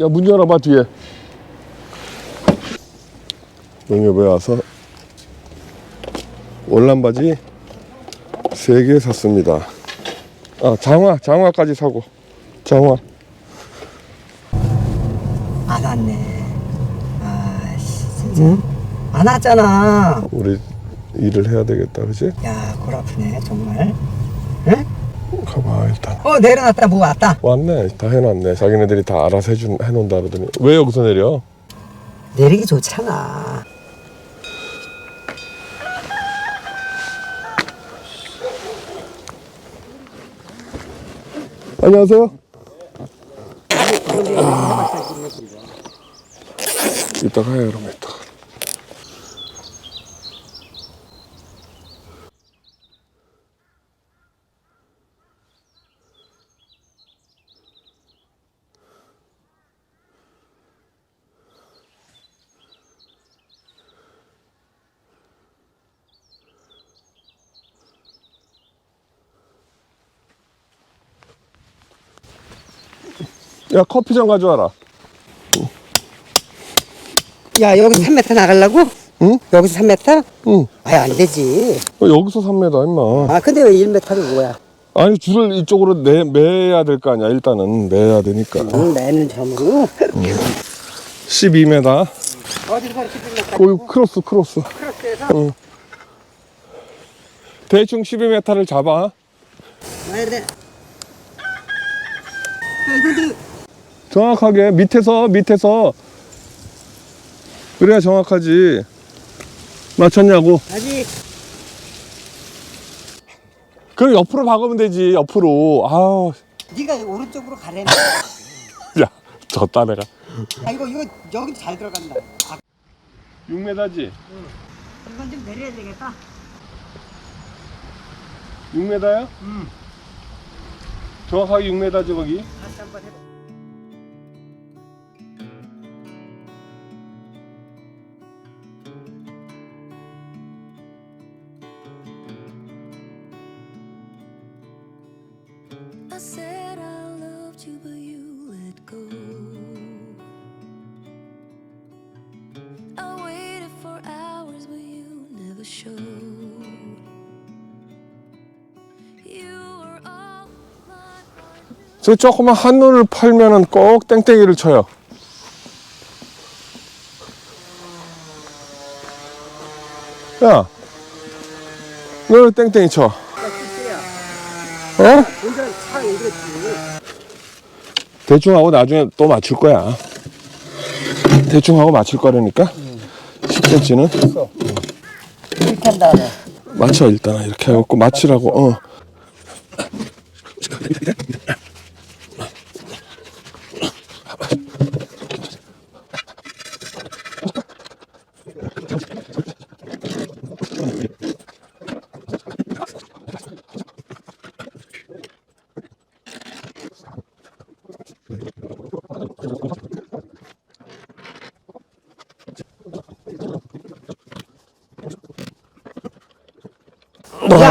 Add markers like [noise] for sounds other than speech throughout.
야, 문 열어봐, 뒤에. 농협에 와서 월남 바지 세개 샀습니다. 아, 장화, 장화까지 사고. 장화. 안 왔네. 아 씨 진짜 안 왔잖아. 우리 일을 해야 되겠다, 그지? 야, 골 아프네 정말. 응? 가봐, 일단. 어 내려놨다 뭐 왔다. 왔네. 다 해놨네. 자기네들이 다 알아서 해준, 해놓는다 그러더니. 왜 여기서 내려? 내리기 좋잖아. 안녕하세요. 이따가 해요, 그러면 이따가. 야, 커피 좀 가져와라. 야 여기서 3m 나가려고? 응? 여기서 3m? 응. 아예 안 되지. 어, 여기서 3m, 임마. 아 근데 왜 1m는 뭐야? 아니, 줄을 이쪽으로 내, 매야 될 거 아니야. 일단은 매야 되니까. 응, 매는 점으로. 12m. 어디서 11m? 거기 크로스, 크로스. 크로스에서 응. 대충 12m를 잡아. 야 이거 정확하게 밑에서 밑에서 그래야 정확하지 맞췄냐고 아직 그럼 옆으로 박으면 되지 옆으로 아우 네가 오른쪽으로 가래면. 야저 따내가 아 이거 이거 여기 잘 들어간다. 아, 6m지 이건 좀 내려야 되겠다. 6m야? 응. 정확하게 6m지 거기 다시 한번 해봐. I said I loved you, but you let go. I waited for hours, but you never showed. You were all my heart. 저 조그만 한눈을 팔면은 꼭 땡땡이를 쳐요 야, 너왜 땡땡이 쳐? 어? 대충 하고 나중에 또 맞출 거야. 대충 하고 맞출 거라니까. 10cm는 이렇게 한 다음에. 맞춰 일단 이렇게 해갖고 맞추라고. 어.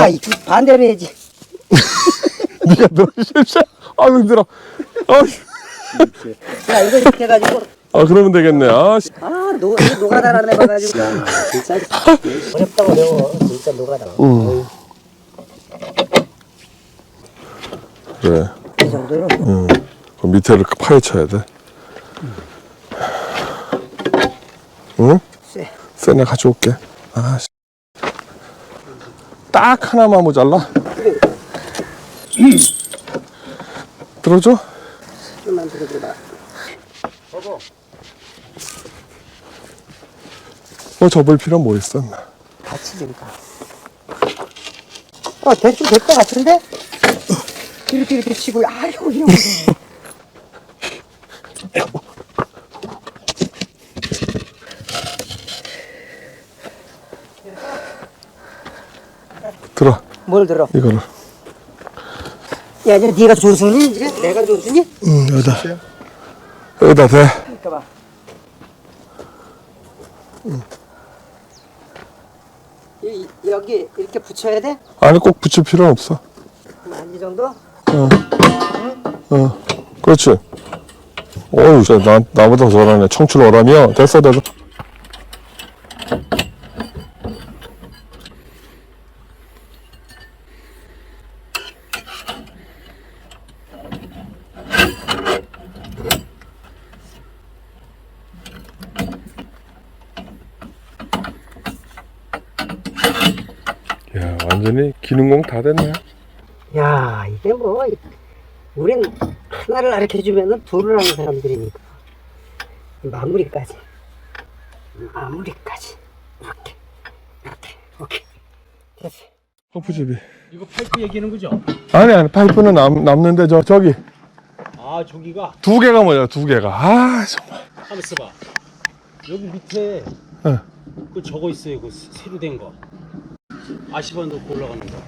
야, 이 반대로 해야지. [laughs] 네가 너 실수. 아 힘들어. 아, 야, 이거 이렇게 해가지고. 아 그러면 되겠네. 아, 씨. 아, 노, 이거 노가다라는 애 봐가지고. 야, 진짜 어렵다 어려워. 진짜 노가다. 그래. 이 정도로. 그 밑에를 파헤쳐야 돼. 응? 쎄. 쎄내 가져올게. 아, 씨. 딱 하나만 모자라. 들어줘? 좀만 들어줘봐. 뭐 접을 필요 뭐 있어? 인마. 다치니까. 어, 대충 될 것 같은데? 이렇게 이렇게 치고, 아이고, 이러고. [laughs] 들어. 뭘 들어? 이거를. 야, 이제 네가 조수니? 이제 내가 조수니? 응, 여기다. 여기다 대. 이거 봐. 이, 이- 여기 이렇게 붙여야 돼? 아니, 꼭 붙일 필요는 없어. 한이 정도? 어. 그렇지. 어우, 나, 나보다 더 잘하네. 청출 어라며. 됐어, 됐어. 야, 완전히 기능공 다 됐네. 야 이게 뭐 우린 하나를 가르쳐 주면은 둘을 하는 사람들이니까 마무리까지 마무리까지 이렇게 이렇게 오케이 됐어 펌프집이. 이거 파이프 얘기하는 거죠? 아니, 아니, 파이프는 남, 남는데, 저, 저기. 아 저기가 두 개가 뭐야, 두 개가. 아, 정말. 한번 써봐 여기 밑에 응. 그 저거 있어요 그 새- 새로 된 거 아시바 넣고 올라가는 거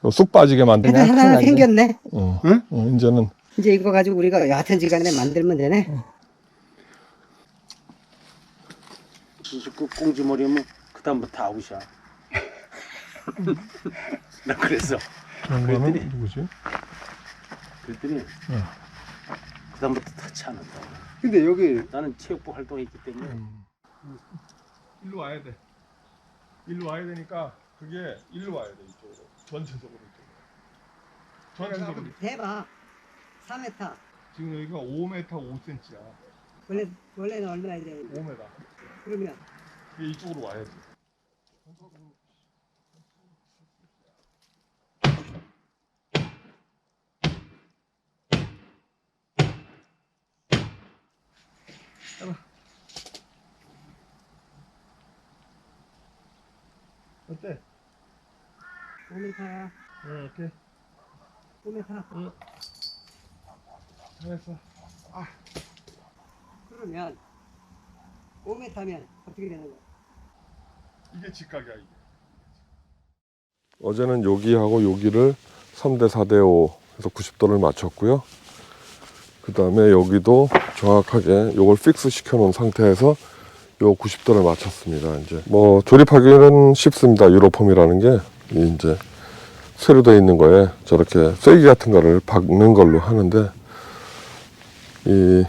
이거 쑥 빠지게 만드냐? 하나 하나 생겼네. 어. 어, 이제는. 이제 이거 가지고 우리가 얕은 시간에 만들면 되네. 진짜 그 꽁지머리면 그 다음부터 아웃이야. [laughs] 나 그랬어. 그거는 누구지? 그랬더니 그 다음부터 터치 안 한다 근데 여기 나는 체육부 활동했기 때문에. 일로 와야 돼. 일로 와야 되니까 그게 일로 와야 돼 이쪽으로 전체적으로 이쪽으로. 전체적으로 대봐 3m 지금 여기가 5m 5cm야. 원래 원래는 얼마나 되는데 5m. 그러면 이게 이쪽으로 와야지. 어때? 5m야 응, 오케이. 5m 잘했어. 그러면 5m면 어떻게 되는 거야? 이게 직각이야 이게. 어제는 여기하고 여기를 3대 4대 5 해서 90도를 맞췄고요. 그 다음에 여기도 정확하게 요걸 픽스 시켜 놓은 상태에서 요 90도를 맞췄습니다. 이제 뭐 조립하기는 쉽습니다. 유로폼이라는 게 이제 새로 되어 있는 거에 저렇게 쐐기 같은 거를 박는 걸로 하는데 이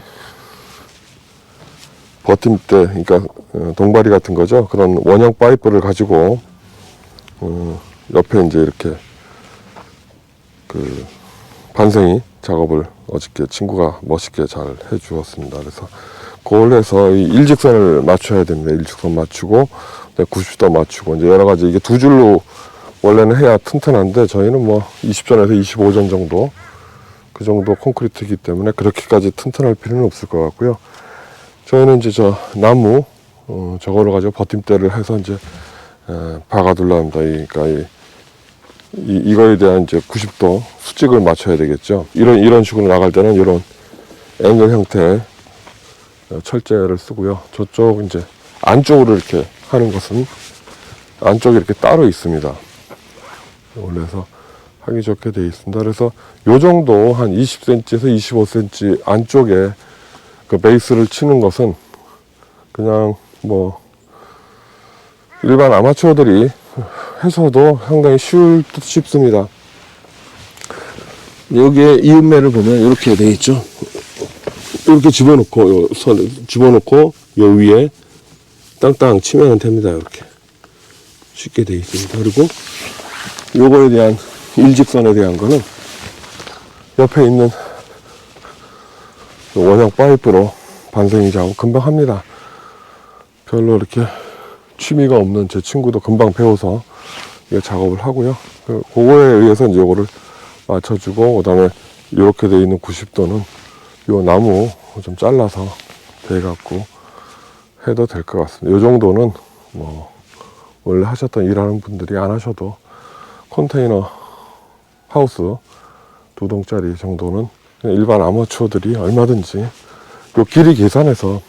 버팀대, 그러니까 어, 동바리 같은 거죠. 그런 원형 파이프를 가지고 어, 옆에 이제 이렇게 그 반생이 작업을 어저께 친구가 멋있게 잘 해주었습니다. 그래서 그걸 해서 이 일직선을 맞춰야 됩니다. 일직선 맞추고 90도 맞추고 이제 여러 가지 이게 두 줄로 원래는 해야 튼튼한데 저희는 뭐 20전에서 25전 정도 그 정도 콘크리트이기 때문에 그렇게까지 튼튼할 필요는 없을 것 같고요. 저희는 이제 저 나무 어, 저거를 가지고 버팀대를 해서 이제 에, 박아둘라 합니다. 이, 그러니까 이, 이, 이거에 대한 이제 90도 수직을 맞춰야 되겠죠. 이런 이런 식으로 나갈 때는 이런 앵글 형태의 어, 철제를 쓰고요. 저쪽 이제 안쪽으로 이렇게 하는 것은 안쪽에 이렇게 따로 있습니다. 원래서 하기 좋게 되어 있습니다. 그래서 요 정도 한 20cm에서 25cm 안쪽에 그 베이스를 치는 것은 그냥 뭐 일반 아마추어들이 해서도 상당히 쉬울 듯 싶습니다. 여기에 이음매를 보면 이렇게 되어 있죠. 이렇게 집어넣고 요선 집어넣고 요 위에 땅땅 치면 됩니다. 이렇게 쉽게 되어 있습니다. 그리고 요거에 대한 일직선에 대한 거는 옆에 있는 원형 파이프로 반생이 작업 금방 합니다. 별로 이렇게 취미가 없는 제 친구도 금방 배워서 이 작업을 하고요. 그- 그거에 의해서 이제 이거를 맞춰주고, 그 다음에 이렇게 돼 있는 90도는 요 나무 좀 잘라서 대갖고 해도 될 것 같습니다. 이 정도는 뭐, 원래 하셨던 일하는 분들이 안 하셔도 컨테이너 하우스 두 동짜리 정도는 일반 아마추어들이 얼마든지 요 길이 계산해서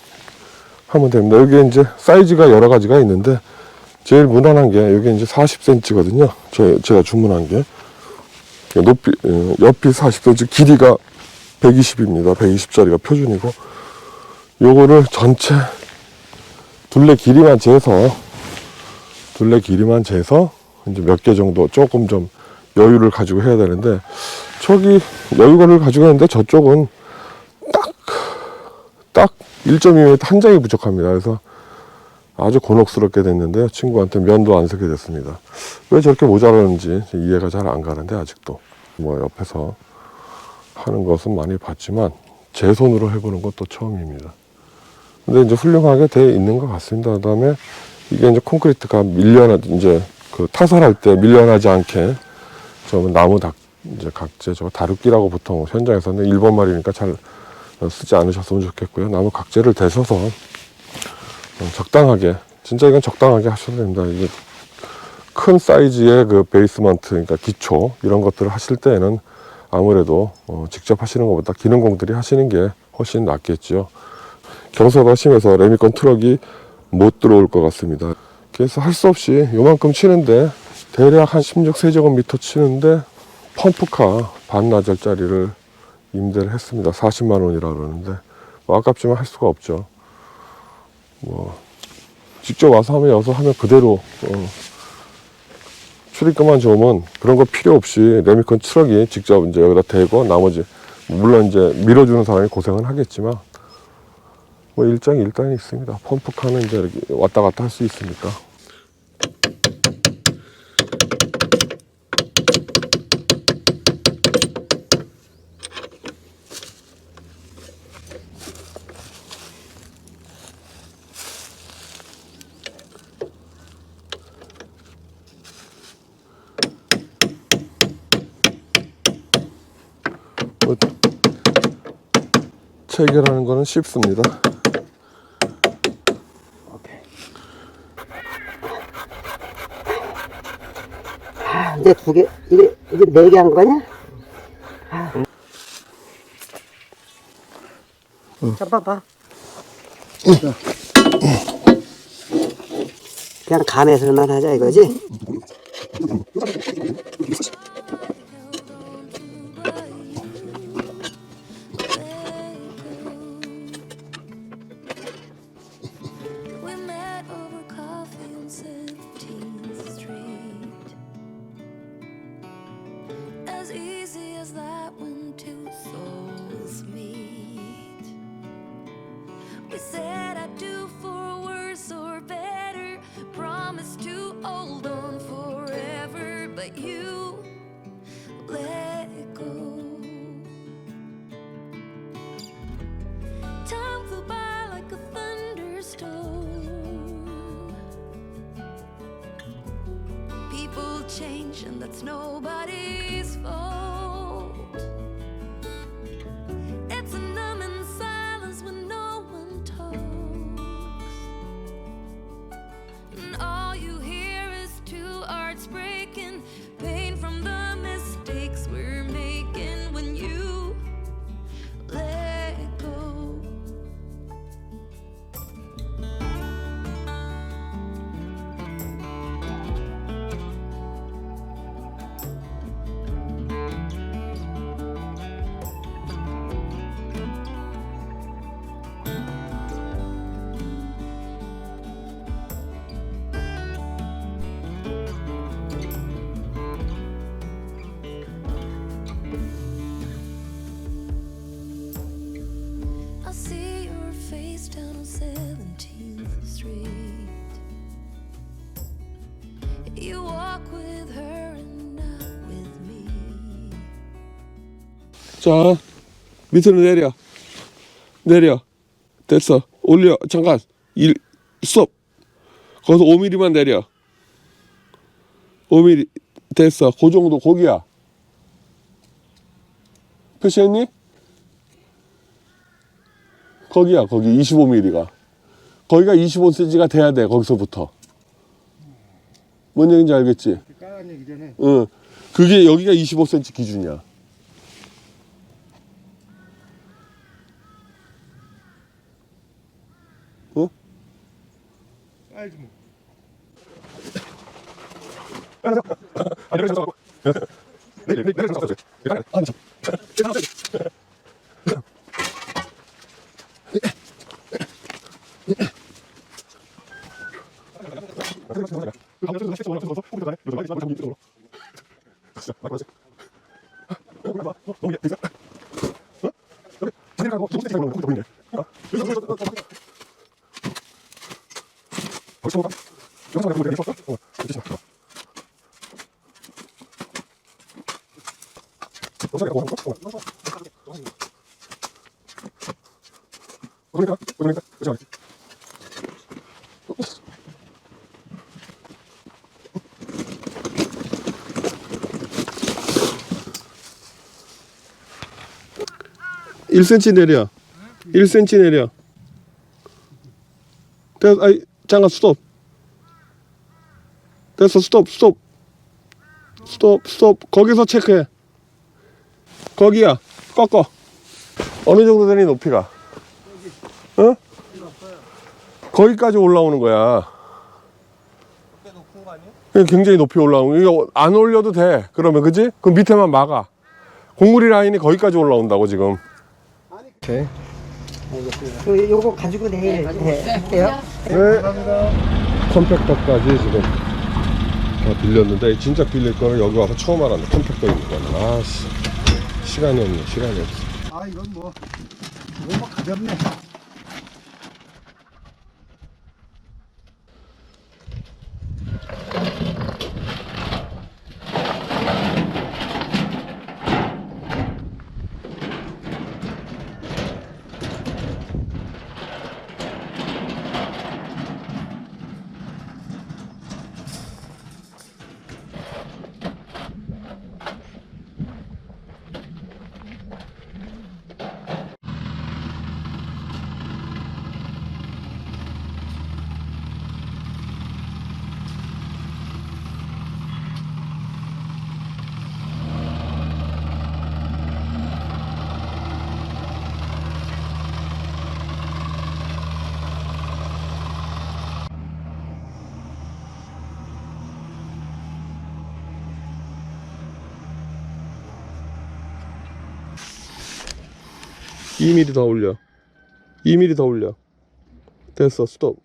하면 됩니다. 여기 이제 사이즈가 여러 가지가 있는데 제일 무난한 게 여기 이제 40cm거든요. 저, 제가 주문한 게 높이 어, 옆이 40cm, 길이가 120입니다. 120짜리가 표준이고 요거를 전체 둘레 길이만 재서 둘레 길이만 재서 이제 몇 개 정도 조금 좀 여유를 가지고 해야 되는데 저기 여유를 가지고 하는데 저쪽은 딱 딱 1.2m 한 장이 부족합니다. 그래서 아주 곤혹스럽게 됐는데요. 친구한테 면도 안 서게 됐습니다. 왜 저렇게 모자라는지 이해가 잘 안 가는데 아직도 뭐 옆에서 하는 것은 많이 봤지만 제 손으로 해보는 것도 처음입니다. 근데 이제 훌륭하게 돼 있는 것 같습니다. 그 다음에 이게 이제 콘크리트가 밀려나 이제 그 타설할 때 밀려나지 않게 저 나무 닭 이제 각재 저 다루기라고 보통 현장에서는 일본 말이니까 잘 쓰지 않으셨으면 좋겠고요. 나무 각재를 대셔서 어, 적당하게 진짜 이건 적당하게 하셔도 됩니다. 이게 큰 사이즈의 그 베이스먼트 그러니까 기초 이런 것들을 하실 때에는 아무래도 어, 직접 하시는 것보다 기능공들이 하시는 게 훨씬 낫겠죠. 경사가 심해서 레미건 트럭이 못 들어올 것 같습니다. 그래서 할 수 없이 요만큼 치는데 대략 한 16세제곱미터 치는데 펌프카 반나절짜리를 임대를 했습니다. 40만 원이라 그러는데 뭐 아깝지만 할 수가 없죠. 뭐 직접 와서 하면 여기서 하면 그대로 어, 출입금만 좋으면 그런 거 필요 없이 레미컨 트럭이 직접 이제 여기다 대고 나머지 물론 이제 밀어주는 사람이 고생은 하겠지만 뭐 일장일단이 있습니다. 펌프카는 이제 왔다 갔다 할 수 있으니까. 뭐 체결하는 거는 쉽습니다. 오케이. 아, 근데 두 개, 이게, 이게 네 개 한 거냐? 아. 자, 봐봐. 그냥 감에서만 하자 이거지? Change, and that's nobody's fault. 자, 밑으로 내려. 내려. 됐어. 올려. 잠깐. 일, 스톱. 거기서 5mm만 내려. 5mm. 됐어. 그 정도 고기야. 표시했니? 거기야, 거기 25mm가. 거기가 25cm가 돼야 돼, 거기서부터. 뭔 얘기인지 알겠지? 얘기 응. 그게 여기가 25cm 기준이야. 어? 알지 뭐. [laughs] 아, 일 c m 내려. 1cm 내려. 됐어. 아이, 잠깐 스톱. 됐어. 스톱. 스톱. 스톱. 스톱. 거기서 체크해. 거기야. 꺾어. 어느 정도 되니 높이가? 어? 거기까지 올라오는 거야. 굉장히 높이 올라오는 이거 안 올려도 돼. 그러면 그지? 그럼 밑에만 막아. 공구리 라인이 거기까지 올라온다고 지금. 오케이. 그 요거 가지고 내일 네, 할게요. 네. 컴팩터까지 지금 다 빌렸는데 진짜 빌릴 거는 여기 와서 처음 알았네. 컴팩터 있는 거는. 아씨. 시간이 없네. 시간이 없어. 아 이건 뭐 너무 가볍네. 이 m m 더 올려. 2mm 더 올려. 됐어. 스톱.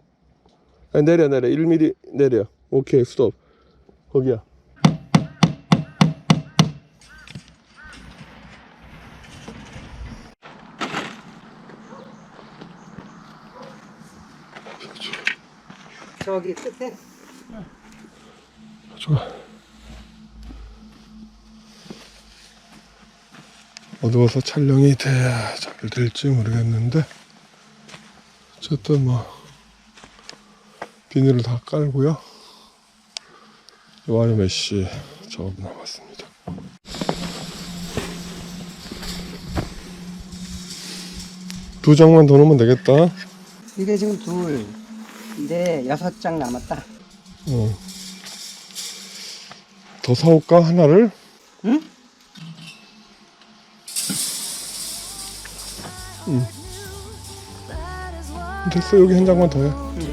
아니, 내려 내려. 1mm 내려. 오케이. 스톱. 거기야. 저기 끝에 좋아. 어두워서 촬영이 돼야 잘 될지 모르겠는데 어쨌든 뭐 비닐을 다 깔고요 와이어 메쉬 작업 남았습니다 두 장만 더 넣으면 되겠다 이게 지금 둘, 네 여섯 장 남았다. 어. 더 사올까 하나를? 응? Is why 됐어 여기 한 장만 더 해 응.